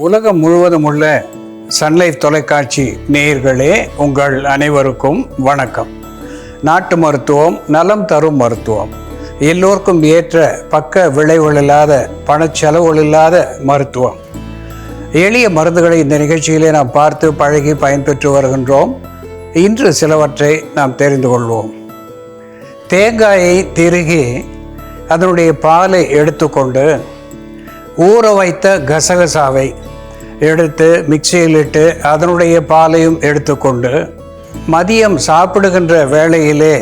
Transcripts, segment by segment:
உலகம் முழுவதும் உள்ள சன்லைஃப் தொலைக்காட்சி நேயர்களே உங்கள் அனைவருக்கும் வணக்கம். நாட்டு மருத்துவம் நலம் தரும் மருத்துவம். எல்லோருக்கும் ஏற்ற பக்க விளைவுகள் இல்லாத பணச்செலவுகள் இல்லாத மருத்துவம். எளிய மருந்துகளை இந்த நிகழ்ச்சியிலே நாம் பார்த்து பழகி பயன்பெற்று வருகின்றோம். இன்று சிலவற்றை நாம் தெரிந்து கொள்வோம். தேங்காயை திருகி அதனுடைய பாலை எடுத்துக்கொண்டு ஊற வைத்த கசகசாவை எடுத்து மிக்சியில் இட்டு அதனுடைய பாலையும் எடுத்துக்கொண்டு மதியம் சாப்பிடுகின்ற வேளையிலே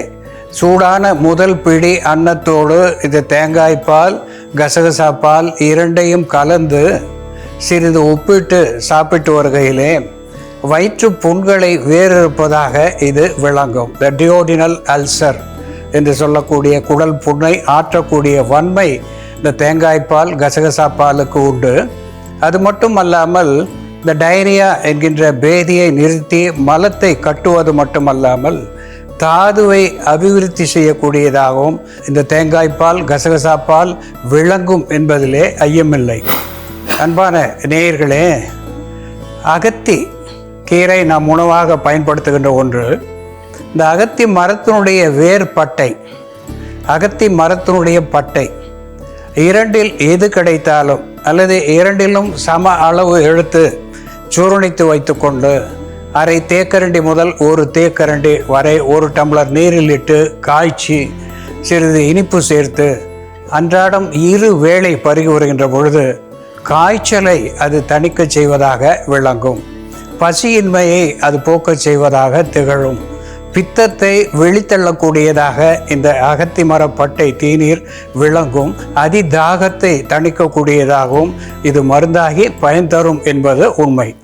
சூடான முதல் பிடி அன்னத்தோடு இது தேங்காய் பால் கசகசா பால் இரண்டையும் கலந்து சிறிது உப்பிட்டு சாப்பிட்டு வருகையிலே வயிற்று புண்களை வேறிருப்பதாக இது விளங்கும். த டியோடினல் அல்சர் என்று சொல்லக்கூடிய குடல் புண்ணை ஆற்றக்கூடிய வன்மை இந்த தேங்காய்ப்பால் கசகசா பாலுக்கு உண்டு. அது மட்டும் அல்லாமல் இந்த டைரியா என்கின்ற பேதியை நிறுத்தி மலத்தை கட்டுவது மட்டுமல்லாமல் தாதுவை அபிவிருத்தி செய்யக்கூடியதாகவும் இந்த தேங்காய்ப்பால் கசகசா பால் விளங்கும் என்பதிலே ஐயமில்லை. அன்பான நேயர்களே அகத்தி கீரை நாம் உணவாக பயன்படுத்துகின்ற ஒன்று இந்த அகத்தி மரத்தினுடைய வேர் பட்டை அகத்தி மரத்தினுடைய பட்டை இரண்டில் எது கிடைத்தாலும் அல்லது இரண்டிலும் சம அளவு எடுத்து சூரணித்து வைத்துக்கொண்டு அரை தேக்கரண்டி முதல் ஒரு தேக்கரண்டி வரை ஒரு டம்ளர் நீரில் இட்டு காய்ச்சி சிறிது இனிப்பு சேர்த்து அன்றாடம் இரு வேளை பருகி வருகின்ற பொழுது காய்ச்சலை அது தணிக்கச் செய்வதாக விளங்கும். பசியின்மையை அது போக்கச் செய்வதாக திகழும். பித்தத்தை வெளித்தள்ளக்கூடியதாக இந்த அகத்தி பட்டை தீநீர் விளங்கும். அதிதாகத்தை தணிக்கக்கூடியதாகவும் இது மருந்தாகி பயன் தரும் என்பது உண்மை.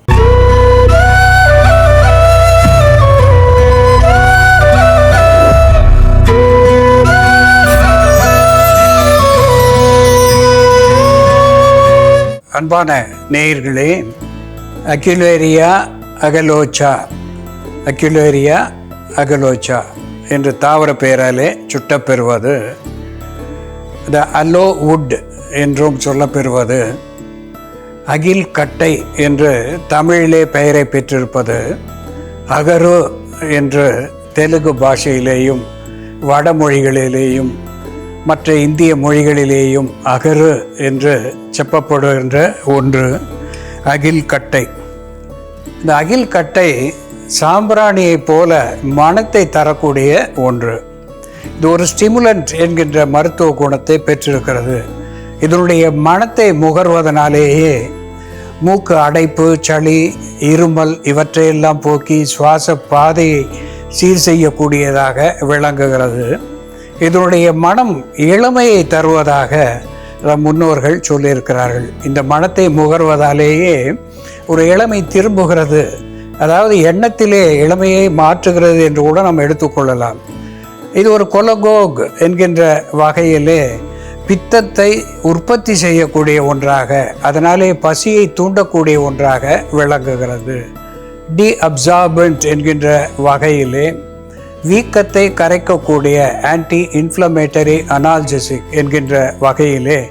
அன்பான நேயர்களே அக்கிலேரியா அகலோச்சா அக்கிலேரியா அகலோச்சா என்று தாவர பெயராலே சுட்டப்பெறுவது. த அலோ வுட் என்றும் சொல்லப்பெறுவது. அகில் கட்டை என்று தமிழிலே பெயரை பெற்றிருப்பது. அகரு என்று தெலுங்கு பாஷையிலேயும் வடமொழிகளிலேயும் மற்ற இந்திய மொழிகளிலேயும் அகரு என்று செப்பப்படுகின்ற ஒன்று அகில் கட்டை. இந்த அகில் கட்டை சாம்பிராணியைப் போல மனத்தை தரக்கூடிய ஒன்று. இது ஒரு ஸ்டிமுலண்ட் என்கின்ற மருத்துவ குணத்தை பெற்றிருக்கிறது. இதனுடைய மனத்தை முகர்வதனாலேயே மூக்கு அடைப்பு சளி இருமல் இவற்றையெல்லாம் போக்கி சுவாச பாதையை சீர் செய்யக்கூடியதாக விளங்குகிறது. இதனுடைய மனம் இளமையை தருவதாக நம் முன்னோர்கள் சொல்லியிருக்கிறார்கள். இந்த மனத்தை முகர்வதாலேயே ஒரு இளமை திரும்புகிறது. அதாவது எண்ணத்திலே இளமையை மாற்றுகிறது என்று கூட நாம் எடுத்துக்கொள்ளலாம். இது ஒரு கொலகோக் என்கின்ற வகையிலே பித்தத்தை உற்பத்தி செய்யக்கூடிய ஒன்றாக அதனாலே பசியை தூண்டக்கூடிய ஒன்றாக விளங்குகிறது. டி அப்சார்பன்ட் என்கின்ற வகையிலே வீக்கத்தை கரைக்கக்கூடிய ஆன்டி இன்ஃப்ளமேட்டரி அனால்ஜெசிக் என்கின்ற வகையிலே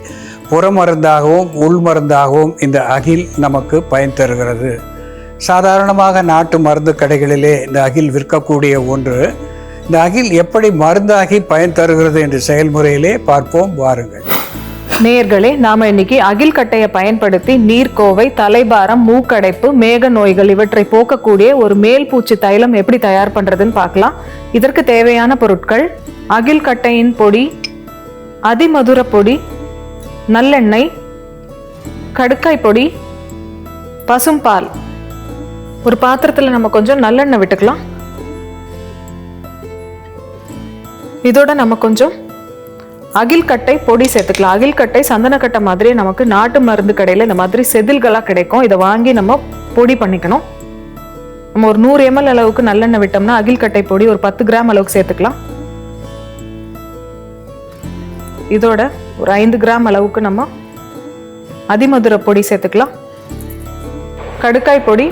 புறமருந்தாகவும் உள்மருந்தாகவும் இந்த அகில் நமக்கு பயன் தருகிறது. சாதாரணமாக நாட்டு மருந்து கடைகளிலே இந்த அகில் விற்கக்கூடிய ஒன்று. இந்த அகில் எப்படி மருந்தாகி பயன் தருகிறது என்ற செயல்முறையிலே பார்ப்போம் வாருங்கள். நேர்களே நாம இன்னைக்கு அகில் கட்டையை பயன்படுத்தி நீர்க்கோவை தலைபாரம் மூக்கடைப்பு மேக நோய்கள் இவற்றை போக்கக்கூடிய ஒரு மேல் பூச்சி தைலம் எப்படி தயார் பண்றதுன்னு பார்க்கலாம். இதற்கு தேவையான பொருட்கள் அகில் கட்டையின் பொடி அதிமதுர பொடி நல்லெண்ணெய் கடுக்காய் பொடி பசும்பால் ஒரு பாத்திரத்தில் நம்ம கொஞ்சம் நல்லெண்ணெய் விட்டுக்கலாம். இதோட நம்ம கொஞ்சம் அகில் கட்டை பொடி சேர்த்துக்கலாம். அகில் கட்டை சந்தனக்கட்டை மாதிரி நமக்கு நாட்டு மருந்து கடையில் இந்த மாதிரி செதில்களாக கிடைக்கும். இதை வாங்கி நம்ம பொடி பண்ணிக்கணும். நம்ம ஒரு நூறு எம்எல் அளவுக்கு நல்லெண்ணெய் விட்டோம்னா அகில் கட்டை பொடி ஒரு பத்து கிராம் அளவுக்கு சேர்த்துக்கலாம். இதோட ஒரு ஐந்து கிராம் அளவுக்கு நம்ம அதிமதுர பொடி சேர்த்துக்கலாம். கடுக்காய் பொடி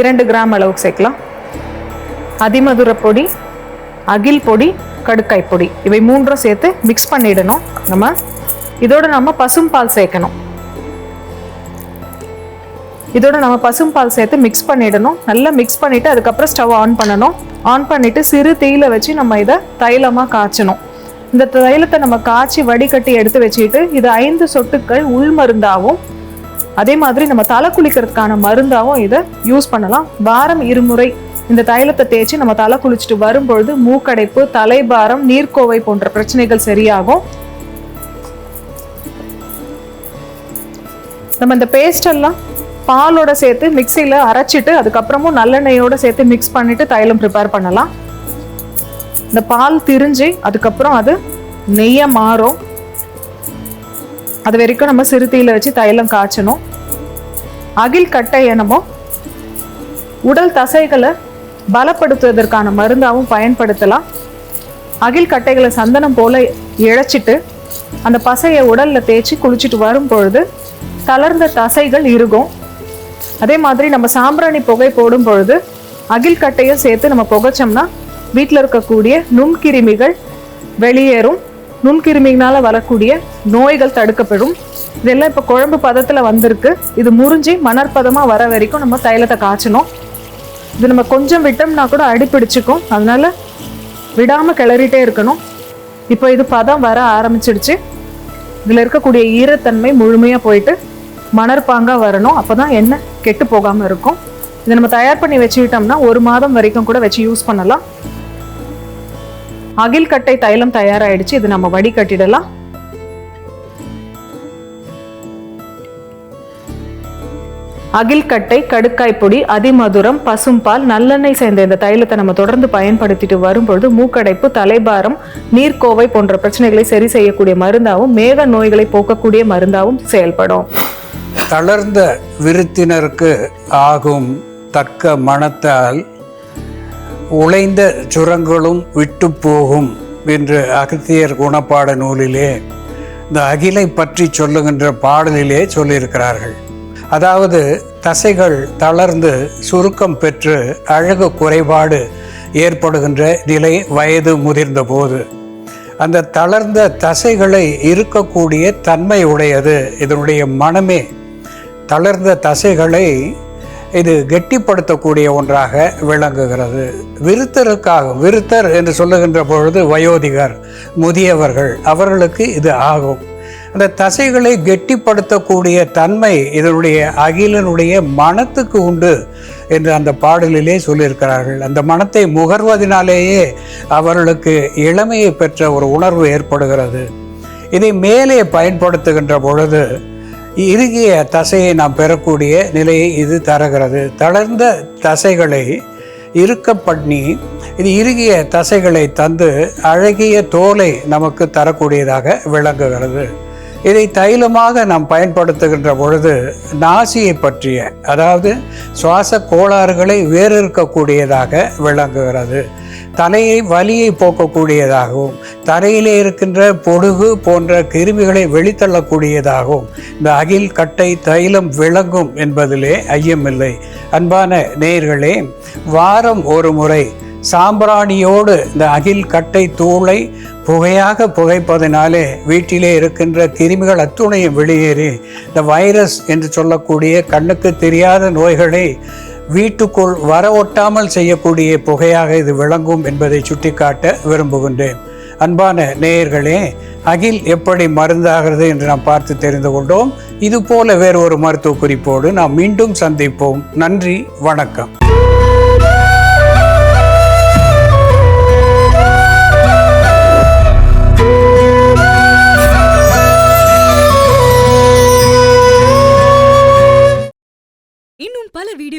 இரண்டு கிராம் அளவுக்கு சேர்க்கலாம். அதிமதுர பொடி அகில் பொடி கடுக்காய் பொடி. இவை மூன்றும் சேர்த்து மிக்ஸ் பண்ணிடணும். நம்ம இதோட நம்ம பசும்பால் சேர்க்கணும். இதோட நம்ம பசும்பால் சேர்த்து மிக்ஸ் பண்ணிடணும். நல்லா மிக்ஸ் பண்ணிவிட்டு அதுக்கப்புறம் ஸ்டவ் ஆன் பண்ணணும். ஆன் பண்ணிட்டு சிறு தீயில வச்சு நம்ம இதை தைலமாக காய்ச்சணும். இந்த தைலத்தை நம்ம காய்ச்சி வடிகட்டி எடுத்து வச்சுக்கிட்டு இது ஐந்து சொட்டுக்கள் உள் மருந்தாகவும் அதே மாதிரி நம்ம தலை குளிக்கிறதுக்கான மருந்தாகவும் இதை யூஸ் பண்ணலாம். வாரம் இருமுறை இந்த தைலத்தை தேய்ச்சி நம்ம தலை குளிச்சுட்டு வரும்பொழுது மூக்கடைப்பு தலைபாரம் நீர்க்கோவை போன்ற பிரச்சனைகள் சரியாகும். நம்ம இந்த பேஸ்டெல்லாம் பாலோட சேர்த்து மிக்சியில் அரைச்சிட்டு அதுக்கப்புறமும் நல்லெண்ணெயோடு சேர்த்து மிக்ஸ் பண்ணிட்டு தைலம் ப்ரிப்பேர் பண்ணலாம். இந்த பால் திரிஞ்சு அதுக்கப்புறம் அது நெய்யை மாறும். அது வரைக்கும் நம்ம சிறுத்தையில் வச்சு தைலம் காய்ச்சணும். அகில் கட்டை என்னமோ உடல் தசைகளை பலப்படுத்துவதற்கான மருந்தாகவும் பயன்படுத்தலாம். அகில் கட்டைகளை சந்தனம் போல இழைச்சிட்டு அந்த பசையை உடலில் தேய்ச்சி குளிச்சுட்டு வரும் பொழுது தளர்ந்த தசைகள் இருக்கும் அதே மாதிரி நம்ம சாம்பிராணி புகை போடும் பொழுது அகில் கட்டையை சேர்த்து நம்ம புகைச்சோம்னா வீட்டில் இருக்கக்கூடிய நுண்கிருமிகள் வெளியேறும். நுண்கிருமிகளால வரக்கூடிய நோய்கள் தடுக்கப்படும். இதெல்லாம் இப்போ குழம்பு பதத்தில் வந்திருக்கு. இது முறிஞ்சி மணற்பதமாக வர வரைக்கும் நம்ம தைலத்தை காய்ச்சணும். இது நம்ம கொஞ்சம் விட்டோம்னா கூட அடிப்பிடிச்சிக்கும் அதனால் விடாமல் கிளறிட்டே இருக்கணும். இப்போ இது பதம் வர ஆரம்பிச்சிடுச்சு. இதில் இருக்கக்கூடிய ஈரத்தன்மை முழுமையாக போயிட்டு மணற்பாங்காக வரணும். அப்போ தான் எண்ணெய் கெட்டு போகாமல் இருக்கும். இதை நம்ம தயார் பண்ணி வச்சுக்கிட்டோம்னா ஒரு மாதம் வரைக்கும் கூட வச்சு யூஸ் பண்ணலாம். அகில் கட்டை தைலம் தயாராகிடுச்சு இது நம்ம வடிகட்டிடலாம். அகில்கட்டை கடுக்காய் பொடி அதிமதுரம் பசும்பால் நல்லெண்ணெய் சேர்ந்த இந்த தைலத்தை நம்ம தொடர்ந்து பயன்படுத்திட்டு வரும்பொழுது மூக்கடைப்பு தலைபாரம் நீர்க்கோவை போன்ற பிரச்சனைகளை சரி செய்யக்கூடிய மருந்தாகவும் மேக நோய்களை போக்கக்கூடிய மருந்தாகவும் செயல்படும். தளர்ந்த விருத்தினருக்கு ஆகும் தக்க மனத்தால் உழைந்த சுரங்களும் விட்டு போகும் என்று அகத்தியர் குணப்பாட நூலிலே இந்த அகிலை பற்றி சொல்லுகின்ற பாடலிலே சொல்லியிருக்கிறார்கள். அதாவது தசைகள் தளர்ந்து சுருக்கம் பெற்று அழகு குறைபாடு ஏற்படுகின்ற நிலை வயது முதிர்ந்த போது. அந்த தளர்ந்த தசைகளை இருக்கக்கூடிய தன்மை உடையது. இதனுடைய மனமே தளர்ந்த தசைகளை இது கெட்டிப்படுத்தக்கூடிய ஒன்றாக விளங்குகிறது. விருத்தருக்காக விருத்தர் என்று சொல்லுகின்ற பொழுது வயோதிகர் முதியவர்கள் அவர்களுக்கு இது ஆகும். அந்த தசைகளை கெட்டிப்படுத்தக்கூடிய தன்மை இதனுடைய அகிலனுடைய மனத்துக்கு உண்டு என்று அந்த பாடலிலே சொல்லியிருக்கிறார்கள். அந்த மனத்தை முகர்வதனாலேயே அவர்களுக்கு இளமையை பெற்ற ஒரு உணர்வு ஏற்படுகிறது. இதை மேலே பயன்படுத்துகின்ற பொழுது இறுகிய தசையை நாம் பெறக்கூடிய நிலையை இது தருகிறது. தளர்ந்த தசைகளை இருக்க பண்ணி இது இறுகிய தசைகளை தந்து அழகிய தோலை நமக்கு தரக்கூடியதாக விளங்குகிறது. இதை தைலமாக நாம் பயன்படுத்துகின்ற பொழுது நாசியை பற்றிய அதாவது சுவாச கோளாறுகளை வேறிருக்கக்கூடியதாக விளங்குகிறது. தலையை வலியை போக்கக்கூடியதாகவும் தரையிலே இருக்கின்ற பொடுகு போன்ற கிருமிகளை வெளித்தள்ளக்கூடியதாகவும் இந்த அகில் கட்டை தைலம் விளங்கும் என்பதிலே ஐயமில்லை. அன்பான நேயர்களே வாரம் ஒரு முறை சாம்பிராணியோடு இந்த அகில் கட்டை தூளை புகையாக புகைப்பதனாலே வீட்டிலே இருக்கின்ற கிருமிகள் அத்துணையும் வெளியேறி இந்த வைரஸ் என்று சொல்லக்கூடிய கண்ணுக்கு தெரியாத நோய்களை வீட்டுக்குள் வர ஒட்டாமல் செய்யக்கூடிய புகையாக இது விளங்கும் என்பதை சுட்டிக்காட்ட விரும்புகின்றேன். அன்பான நேயர்களே அகில் எப்படி மருந்தாகிறது என்று நாம் பார்த்து தெரிந்து கொண்டோம். இது போல வேறு ஒரு மருத்துவ குறிப்போடு நாம் மீண்டும் சந்திப்போம். நன்றி வணக்கம்.